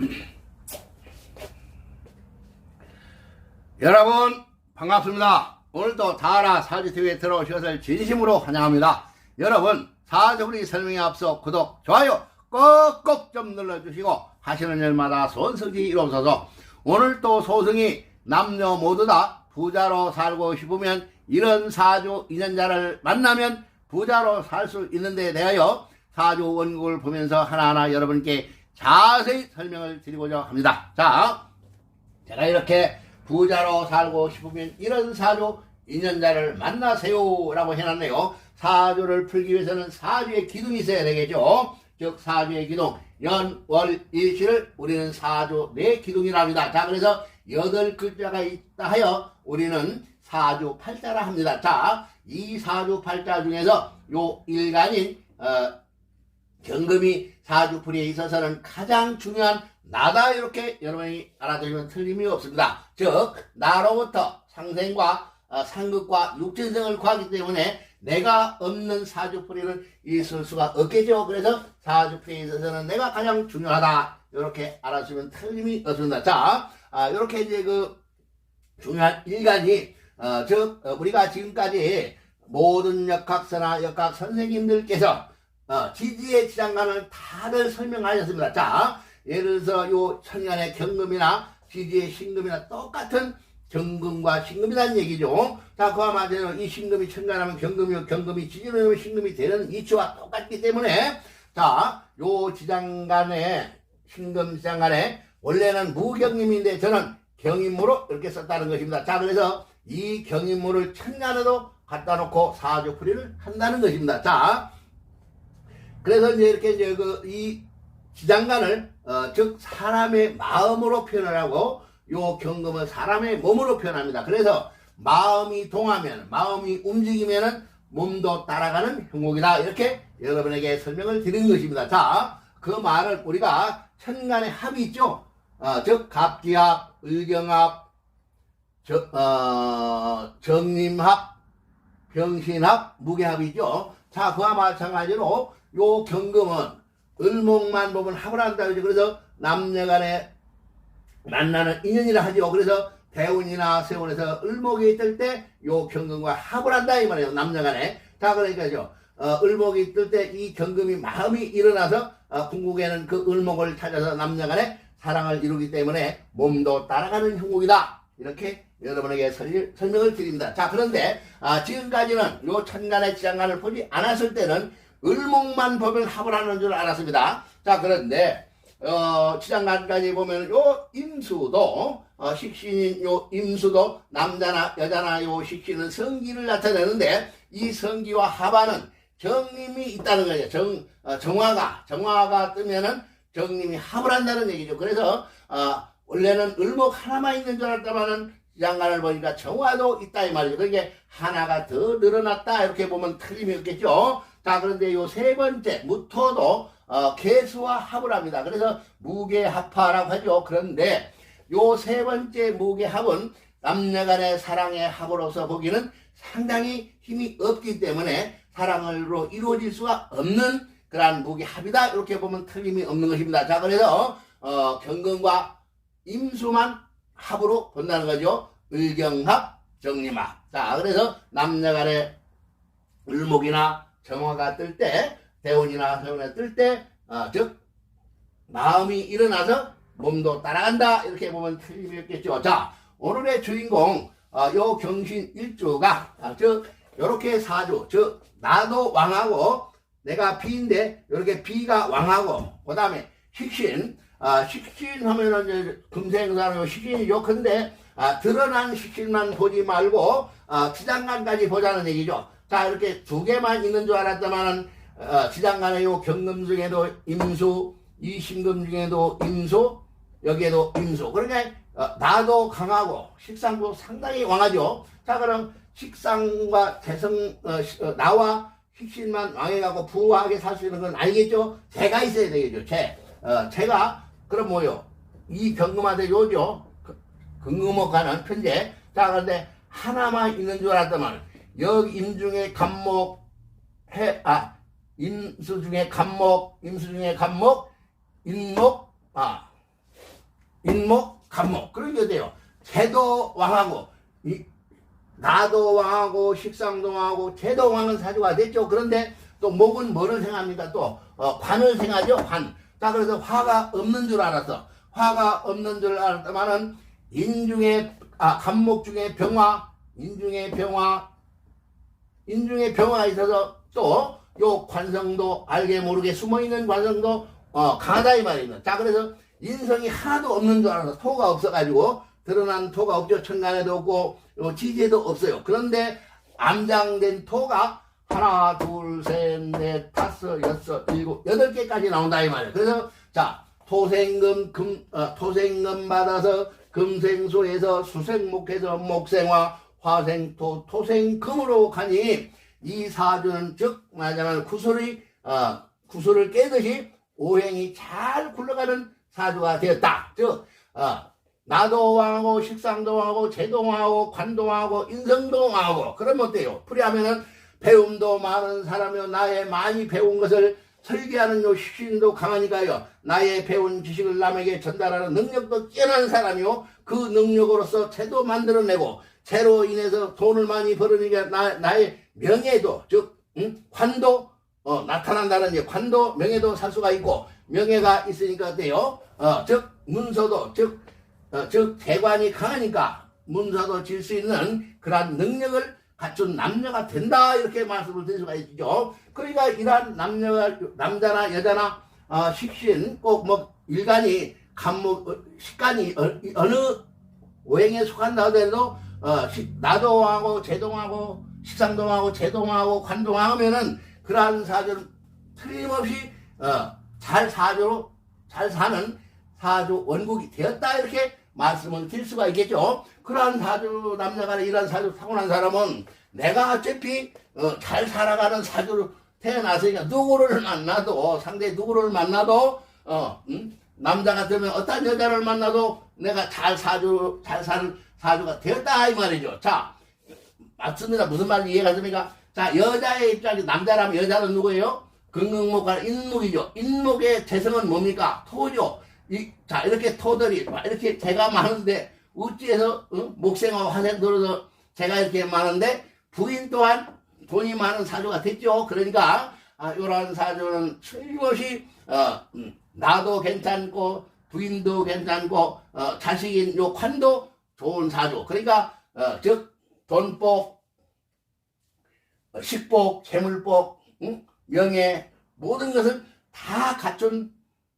여러분 반갑습니다. 오늘도 다라 사주TV에 들어오신 것을 진심으로 환영합니다. 여러분 사주풀이 설명에 앞서 구독, 좋아요 꼭꼭 좀 눌러주시고 하시는 일마다 손석이 이루어져서 오늘 또 소승이 남녀 모두 다 부자로 살고 싶으면 이런 사주 인연자를 만나면 부자로 살 수 있는 데 대하여 사주 원국을 보면서 하나하나 여러분께 자세히 설명을 드리고자 합니다. 자, 제가 이렇게 부자로 살고 싶으면 이런 사주 인연자를 만나세요 라고 해놨네요. 사주를 풀기 위해서는 사주의 기둥이 있어야 되겠죠. 즉 사주의 기둥 연, 월, 일시를 우리는 사주 네 기둥이라 합니다. 자 그래서 여덟 글자가 있다 하여 우리는 사주 팔자라 합니다. 자, 이 사주 팔자 중에서 요 일간인 어, 경금이 사주풀이에 있어서는 가장 중요한 나다 이렇게 여러분이 알아두시면 틀림이 없습니다. 즉 나로부터 상생과 어, 상극과 육진생을 구하기 때문에 내가 없는 사주풀이는 있을 수가 없겠죠. 그래서 사주풀이에 있어서는 내가 가장 중요하다 이렇게 알아주시면 틀림이 없습니다. 자, 아, 이렇게 이제 그 중요한 일간이 어, 즉 어, 우리가 지금까지 모든 역학서나 역학 선생님들께서 어, 지지의 지장간을 다들 설명하셨습니다. 자, 예를 들어서 요 천간의 경금이나 지지의 신금이나 똑같은 경금과 신금이라는 얘기죠. 자, 그와 마찬가지로 이 신금이 천간하면 경금이고 경금이 지지하면 신금이 되는 이치와 똑같기 때문에 자, 요 지장간에 신금 지장간에 원래는 무경임인데 저는 경임으로 이렇게 썼다는 것입니다. 자, 그래서 이 경임물을 천간에도 갖다 놓고 사주풀이를 한다는 것입니다. 자, 그래서 이제 이렇게 이제 그 이 지장간을 어, 즉 사람의 마음으로 표현을 하고 요 경금은 사람의 몸으로 표현합니다. 그래서 마음이 동하면 마음이 움직이면은 몸도 따라가는 형국이다 이렇게 여러분에게 설명을 드린 것입니다. 자, 그 말을 우리가 천간의 합이 있죠. 어, 즉 갑기합, 을경합, 저, 어, 정림합, 병신합, 무게합이죠. 자, 그와 마찬가지로 요 경금은 을목만 보면 합을 한다 그러죠. 그래서 남녀간에 만나는 인연이라 하죠. 그래서 대운이나 세운에서 을목이 뜰 때 요 경금과 합을 한다 이 말이에요. 남녀간에. 자, 그러니까죠. 어, 을목이 뜰 때 이 경금이 마음이 일어나서 어, 궁극에는 그 을목을 찾아서 남녀간에 사랑을 이루기 때문에 몸도 따라가는 형국이다. 이렇게 여러분에게 설, 설명을 드립니다. 자, 그런데 아, 지금까지는 요 천간의 지장간을 보지 않았을 때는 을목만 보면 합을 하는 줄 알았습니다. 자, 그런데 어, 지장간까지 보면 요 임수도 어, 식신인 요 임수도 남자나 여자나 요 식신은 성기를 나타내는데 이 성기와 합하는 정님이 있다는 거예요. 정 어, 정화가 정화가 뜨면은 정님이 합을 한다는 얘기죠. 그래서 어, 원래는 을목 하나만 있는 줄 알았다마는 지장간을 보니까 정화도 있다 이 말이죠. 그게 하나가 더 늘어났다 이렇게 보면 틀림이 없겠죠. 자 그런데 요 세 번째 무토도 어, 개수와 합을 합니다. 그래서 무게합파라고 하죠. 그런데 요 세 번째 무게합은 남녀간의 사랑의 합으로서 보기는 상당히 힘이 없기 때문에 사랑으로 이루어질 수가 없는 그러한 무게합이다. 이렇게 보면 틀림이 없는 것입니다. 자 그래서 어, 경건과 임수만 합으로 본다는 거죠. 을경합, 정림합. 자 그래서 남녀 간의 을목이나 정화가 뜰 때, 대운이나 세운에 뜰 때, 어, 즉, 마음이 일어나서 몸도 따라간다. 이렇게 보면 틀림이 없겠죠. 자, 오늘의 주인공, 어, 요 경신 일주가, 아, 저, 요렇게 사주, 저, 나도 왕하고, 내가 비인데, 요렇게 비가 왕하고, 그 다음에 식신, 아, 식신 하면은 이제 금생사는 식신이죠. 근데, 아, 드러난 식신만 보지 말고, 아, 지장간까지 보자는 얘기죠. 자, 이렇게 두 개만 있는 줄 알았다마는, 어, 지장간에 요 경금 중에도 임수, 이 신금 중에도 임수, 여기에도 임수. 그러니까, 어, 나도 강하고, 식상도 상당히 왕하죠. 자, 그럼 식상과 재성, 어, 시- 어, 나와 식신만 왕해가고 부하게 살 수 있는 건 알겠죠? 제가 있어야 되겠죠. 제. 어, 제가, 그럼 뭐요? 이 경금한테 요죠. 근금목하는 편제. 자, 그런데 하나만 있는 줄 알았더만, 여기 임중에 간목, 해, 아, 임수 중에 간목, 임수 중에 간목, 인목, 아, 인목, 간목. 그러게 돼요. 제도 왕하고, 이, 나도 왕하고, 식상도 왕하고, 제도 왕은 사주가 됐죠. 그런데 또 목은 뭐를 생합니까? 또, 어, 관을 생하죠. 관. 자, 그래서 화가 없는 줄 알았어. 화가 없는 줄 알았다마는 인중에, 아, 간목 중에 병화, 인중에 병화, 인중에 병화가 있어서 또 요 관성도 알게 모르게 숨어있는 관성도 어, 강하다 이 말입니다. 자 그래서 인성이 하나도 없는 줄 알아서 토가 없어가지고 드러난 토가 없죠. 천간에도 없고 요 지지에도 없어요. 그런데 암장된 토가 하나 둘셋넷 다섯 여섯 일곱 여덟 개까지 나온다 이 말이에요. 그래서 자 토생금 금 어, 토생금 받아서 금생소에서 수생목해서 목생화 화생토 토생금으로 가니 이 사주는 즉 말하자면 구슬이 어, 구슬을 깨듯이 오행이 잘 굴러가는 사주가 되었다. 즉 어, 나도 왕하고 식상도 왕하고 제도 왕하고 관도 왕하고 인성도 왕하고 그러면 어때요? 풀이하면은 배움도 많은 사람이요 나의 많이 배운 것을 설계하는 요 식신도 강하니까요 나의 배운 지식을 남에게 전달하는 능력도 뛰어난 사람이요 그 능력으로서 채도 만들어내고 채로 인해서 돈을 많이 벌으니까 나, 나의 명예도 즉 응? 관도 어, 나타난다는 게 관도 명예도 살 수가 있고 명예가 있으니까 어때요? 어, 즉 문서도 즉 어, 즉 대관이 강하니까 문서도 질 수 있는 그러한 능력을 갖춘 남녀가 된다 이렇게 말씀을 드릴 수가 있죠. 그러니까 이러한 남녀가 남자나 여자나 어, 식신 꼭 뭐 일간이 간목 어, 식간이 어, 어느 오행에 속한다 하더라도 어, 식- 나도하고 제동하고 식상동하고 제동하고 관동하면은 그러한 사주는 틀림없이 어, 잘 사주로 잘 사는 사주 원국이 되었다 이렇게 말씀을 드릴 수가 있겠죠. 그러한 사주 남자간에 이러한 사주 타고난 사람은 내가 어차피 어, 잘 살아가는 사주로 태어났으니까 누구를 만나도 상대 누구를 만나도 어, 음? 남자 같으면 어떤 여자를 만나도 내가 잘 사주 잘 사는 사주가 되었다 이 말이죠. 자 맞습니다. 무슨 말인지 이해가 됩니까? 자 여자의 입장이 남자라면 여자는 누구예요? 근근목과 인목이죠. 인목의 재성은 뭡니까? 토죠. 이, 자, 이렇게 토들이, 막 이렇게 재가 많은데, 어찌해서, 어? 목생하고 화생 들어서 재가 이렇게 많은데, 부인 또한 돈이 많은 사주가 됐죠. 그러니까, 아, 요런 사주는 틀림없이, 어, 음, 나도 괜찮고, 부인도 괜찮고, 어, 자식인 요 관도 좋은 사주. 그러니까, 어, 즉, 돈복, 어, 식복, 재물복, 응? 명예, 모든 것을 다 갖춘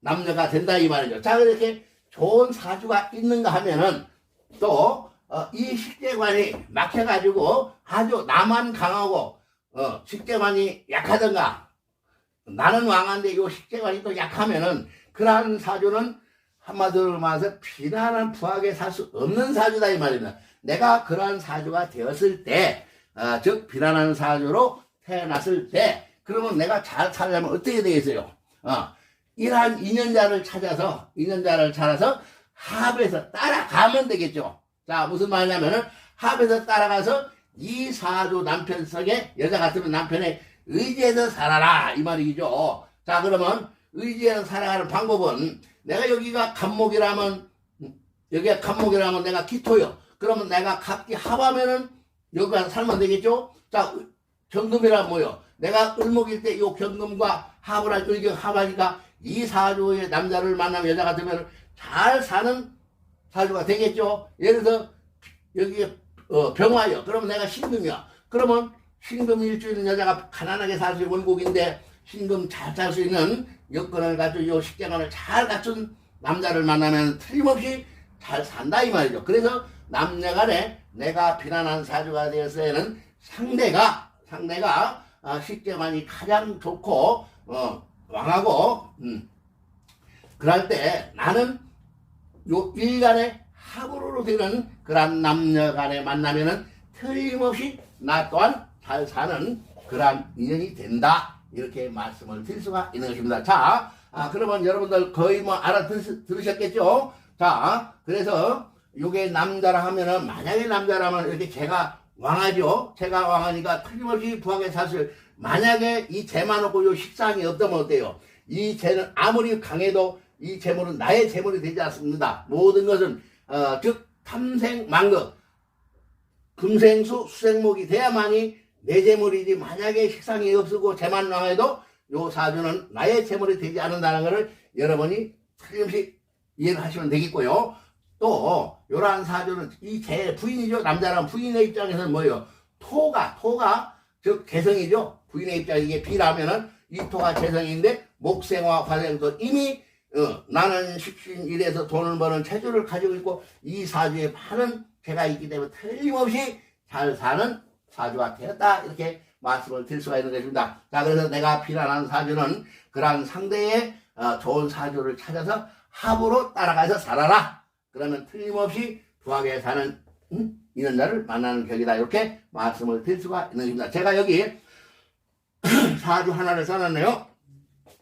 남녀가 된다 이 말이죠. 자 그렇게 좋은 사주가 있는가 하면은 또이 식재관이 막혀가지고 아주 나만 강하고 어, 식재관이 약하던가 나는 왕한데 요 식재관이 또 약하면은 그러한 사주는 한마디로 말해서 비난한 부하게 살 수 없는 사주다 이 말입니다. 내가 그러한 사주가 되었을 때, 어, 즉 비난하는 사주로 태어났을 때, 그러면 내가 잘 살려면 어떻게 되겠어요? 어, 이러한 인연자를 찾아서 인연자를 찾아서 합에서 따라가면 되겠죠. 자 무슨 말이냐면은 합에서 따라가서 이 사주 남편 속에 여자 같으면 남편의 의지해서 살아라 이 말이죠. 자 그러면 의지해서 살아가는 방법은 내가 여기가 간목이라면 여기가 간목이라면 내가 기토요. 그러면 내가 각기 합하면은 여기 가서 살면 되겠죠. 자 경금이란 뭐요? 내가 을목일 때 이 경금과 합을 할 의경 합하니까 이 사주의 남자를 만나면 여자 같으면 잘 사는 사주가 되겠죠. 예를 들어 여기 어, 병화요. 그러면 내가 신금이야. 그러면 신금 일주 있는 여자가 가난하게 있는 원국인데 신금 잘살수 있는 여건을 가지고 이 식재관을 잘 갖춘 남자를 만나면 틀림없이 잘 산다 이 말이죠. 그래서 남녀간에 내가 비난한 사주가 되었어야는 상대가 상대가 아, 식재관이 가장 좋고 어, 왕하고 음, 그럴 때 나는 요 일간의 합으로 되는 그러한 남녀간에 만나면은 틀림없이 나 또한 잘 사는 그러한 인연이 된다 이렇게 말씀을 드릴 수가 있는 것입니다. 자, 아, 그러면 여러분들 거의 뭐 알아들으셨겠죠? 자, 그래서 요게 남자라 하면은 만약에 남자라면 이렇게 제가 왕하죠. 제가 왕하니까 틀림없이 부하게 사실 만약에 이 재만 없고 요 식상이 없다면 어때요? 이 재는 아무리 강해도 이 재물은 나의 재물이 되지 않습니다. 모든 것은 어, 즉 탐생만극 금생수 수생목이 돼야만이 내 재물이지 만약에 식상이 없고 재만왕해도 요 사주는 나의 재물이 되지 않는다는 것을 여러분이 틀림없이 이해를 하시면 되겠고요. 또 요러한 사주는 이제 부인이죠. 남자란 부인의 입장에서는 뭐예요? 토가 토가 즉 재성이죠. 부인의 입장에 이게 비라면은 이 토가 재성인데 목생화 화생도 이미 어, 나는 식신 일에서 돈을 버는 체주를 가지고 있고 이 사주에 많은 개가 있기 때문에 틀림없이 잘 사는 사주가 되었다 이렇게 말씀을 드릴 수가 있는 것입니다. 자 그래서 내가 비난하는 사주는 그러한 상대의 어, 좋은 사주를 찾아서 합으로 따라가서 살아라. 그러면 틀림없이 부하게 사는 음? 인연자를 만나는 격이다 이렇게 말씀을 드릴 수가 있는 것입니다. 제가 여기 사주 하나를 써놨네요.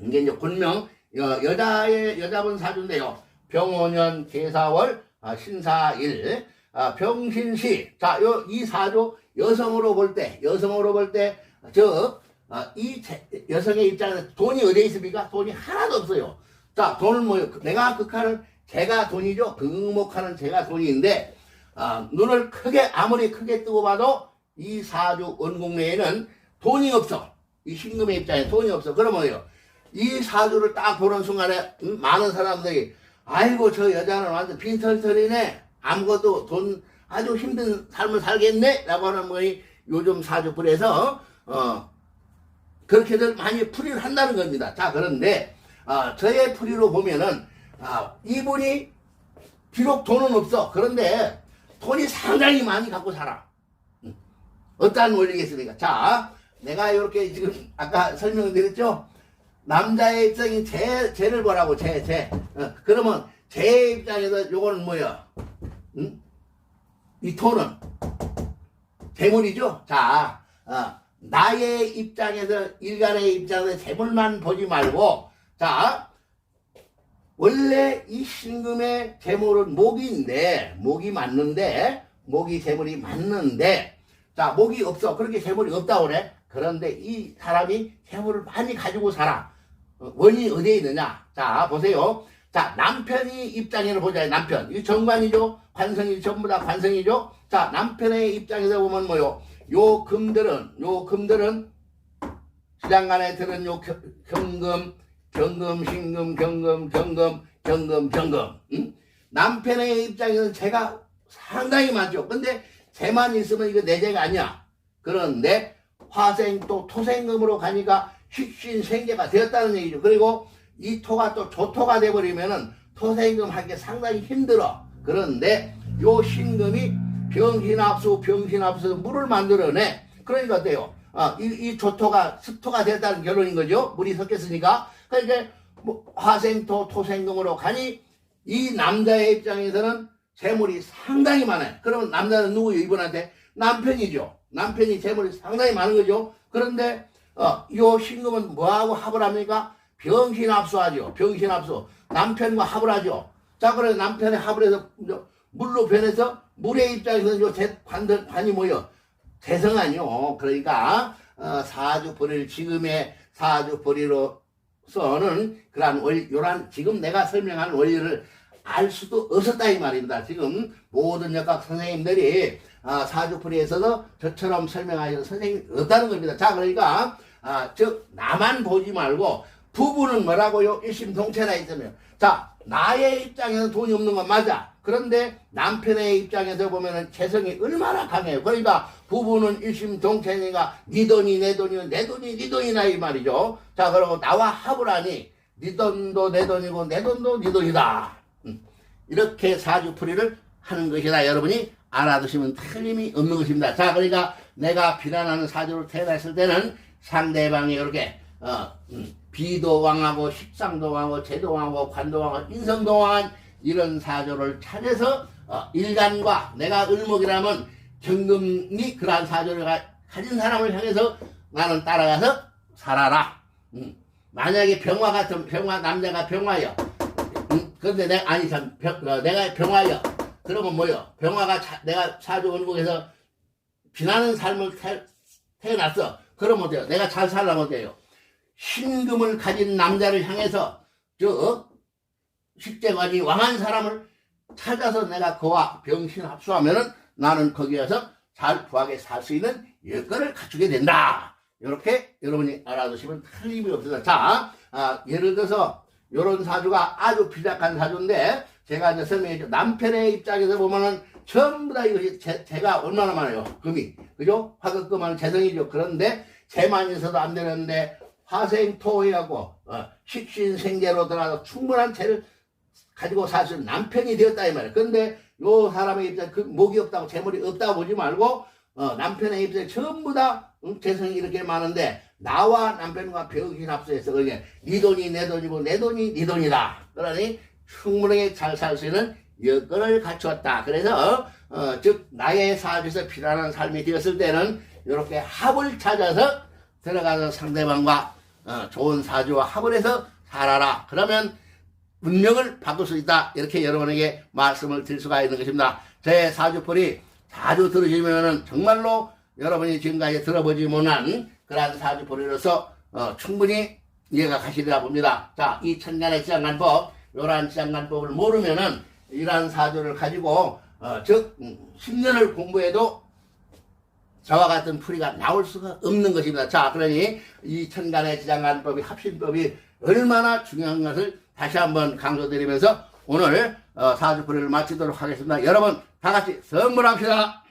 이게 이제 군명 여, 여자의 여자분 사주인데요. 병오년 계사월 아, 신사일 아, 병신시 자요 이 사주 여성으로 볼 때 여성으로 볼 때저이 여성의 입장에서 돈이 어디에 있습니까? 돈이 하나도 없어요. 자 돈을 뭐 내가 극하는 제가 돈이죠. 등목하는 제가 돈인데 아, 눈을 크게 아무리 크게 뜨고 봐도 이 사주 원국 내에는 돈이 없어. 이 신금의 입장에 돈이 없어. 그러면 뭐예요? 이 사주를 딱 보는 순간에 음, 많은 사람들이 아이고 저 여자는 완전 빈털털이네 아무것도 돈 아주 힘든 삶을 살겠네 라고 하는 분이 요즘 사주풀에서 어 그렇게들 많이 풀이를 한다는 겁니다 자 그런데 어, 저의 풀이로 보면은 아, 이분이 비록 돈은 없어 그런데 돈이 상당히 많이 갖고 살아 음. 어떠한 원리겠습니까 자 내가 이렇게 지금 아까 설명을 드렸죠 남자의 입장이 제, 쟤를 보라고, 쟤, 쟤. 어, 그러면 제 입장에서 요거는 뭐야? 응? 이 돈은 재물이죠? 자, 어, 나의 입장에서, 일간의 입장에서 재물만 보지 말고, 자, 원래 이 신금의 재물은 목인데, 목이 맞는데, 목이 재물이 맞는데, 자, 목이 없어. 그렇게 재물이 없다고 그래. 그런데 이 사람이 재물을 많이 가지고 살아. 어, 원인이 어디에 있느냐? 자, 보세요. 자, 남편이 입장에서 보자. 남편. 이 정관이죠? 관성이 전부 다 관성이죠? 자, 남편의 입장에서 보면 뭐요? 요 금들은, 요 금들은 시장간에 들은 요 겨- 경금, 경금, 신금, 경금, 경금, 경금, 경금. 응? 남편의 입장에서는 제가 상당히 많죠. 근데 재만 있으면 이거 내 죄가 아니야. 그런데 화생 또 토생금으로 가니까 식신생계가 되었다는 얘기죠. 그리고 이 토가 또 조토가 돼버리면은 토생금 하기 상당히 힘들어. 그런데 요 신금이 병신합수, 병신합수 물을 만들어내. 그러니까 어때요? 아, 이, 이 조토가 습토가 됐다는 결론인 거죠. 물이 섞였으니까. 그러니까 뭐 화생토, 토생금으로 가니 이 남자의 입장에서는 재물이 상당히 많아요. 그러면 남자는 누구예요? 이분한테 남편이죠. 남편이 재물이 상당히 많은 거죠. 그런데 어, 요 신금은 뭐하고 합을 합니까? 병신 합수하죠. 병신 합수. 남편과 합을 하죠. 자, 그래 남편의 합을 해서 물로 변해서 물의 입장에서는 요 재, 관들, 관이 뭐요? 재성아니요. 그러니까 어, 사주 벌일 지금의 사주 벌이로서는 그러한 원, 요란 지금 내가 설명한 원리를 알 수도 없었다 이 말입니다. 지금 모든 역학 선생님들이 아, 사주풀이에서도 저처럼 설명하시는 선생님이 없다는 겁니다. 자, 그러니까 아, 즉 나만 보지 말고 부부는 뭐라고요? 일심동체나 있으면 자, 나의 입장에서 돈이 없는 건 맞아. 그런데 남편의 입장에서 보면은 재성이 얼마나 강해요. 그러니까 부부는 일심동체니까 네 돈이 내 돈이요 내 돈이 네 돈이나 이 말이죠. 자, 그리고 나와 합을 하니 네 돈도 내 돈이고 내 돈도 네 돈이다. 음, 이렇게 사주풀이를 하는 것이다. 여러분이 알아두시면 틀림이 없는 것입니다. 자, 그러니까 내가 비난하는 사주를 태어났을 때는 상대방이 이렇게 어, 음, 비도 왕하고 식상도 왕하고 제도 왕하고 관도 왕하고 인성도 왕한 이런 사주를 찾아서 어, 일간과 내가 을목이라면 경금이 그러한 사주를 가, 진 사람을 향해서 나는 따라가서 살아라. 음, 만약에 병화 같은 병화 남자가 병화여. 음, 그런데 내가 아니 참 병, 어, 내가 병화여. 그러면 뭐요? 병화가 자- 내가 사주 원국에서 비나는 삶을 태, 태어났어. 그러면 어때요? 내가 잘 살라면 어때요? 신금을 가진 남자를 향해서 저 식재관이 왕한 사람을 찾아서 내가 그와 병신 합수하면은 나는 거기에서 잘 부하게 살 수 있는 여건을 갖추게 된다. 이렇게 여러분이 알아두시면 틀림이 없습니다. 자, 아, 예를 들어서 이런 사주가 아주 비작한 사주인데 제가 이제 설명해 줘. 남편의 입장에서 보면은 전부 다 이것이 재, 재가 얼마나 많아요. 금이. 그죠? 화급금은 재성이죠. 그런데 재만 있어도 안 되는데 화생토해하고 어, 식신생재로 들어가서 충분한 재를 가지고 있는 남편이 되었다 이 말이에요. 그런데 요 사람의 입장에 그 목이 없다고 재물이 없다고 보지 말고 어, 남편의 입장에 전부 다 응, 재성이 이렇게 많은데 나와 남편과 병신 합수해서 그게 네 돈이 내 돈이고 내 돈이 네 돈이다. 그러니 충분하게 잘 살 수 있는 여건을 갖추었다. 그래서 어, 즉 나의 사주에서 필요한 삶이 되었을 때는 이렇게 합을 찾아서 들어가서 상대방과 어, 좋은 사주와 합을 해서 살아라. 그러면 운명을 바꿀 수 있다. 이렇게 여러분에게 말씀을 드릴 수가 있는 것입니다. 제 사주풀이 자주 들으시면은 정말로 여러분이 지금까지 들어보지 못한 그러한 사주풀이로서 어, 충분히 이해가 가시리라 봅니다. 자, 이 천간의 지장간법, 요러한 지장간법을 모르면은 이러한 사주를 가지고 어, 즉 음, 10년을 공부해도 저와 같은 풀이가 나올 수가 없는 것입니다. 자, 그러니 이 천간의 지장간법이 합신법이 얼마나 중요한 것을 다시 한번 강조드리면서 오늘 어, 사주풀이를 마치도록 하겠습니다. 여러분 다 같이 선물합시다.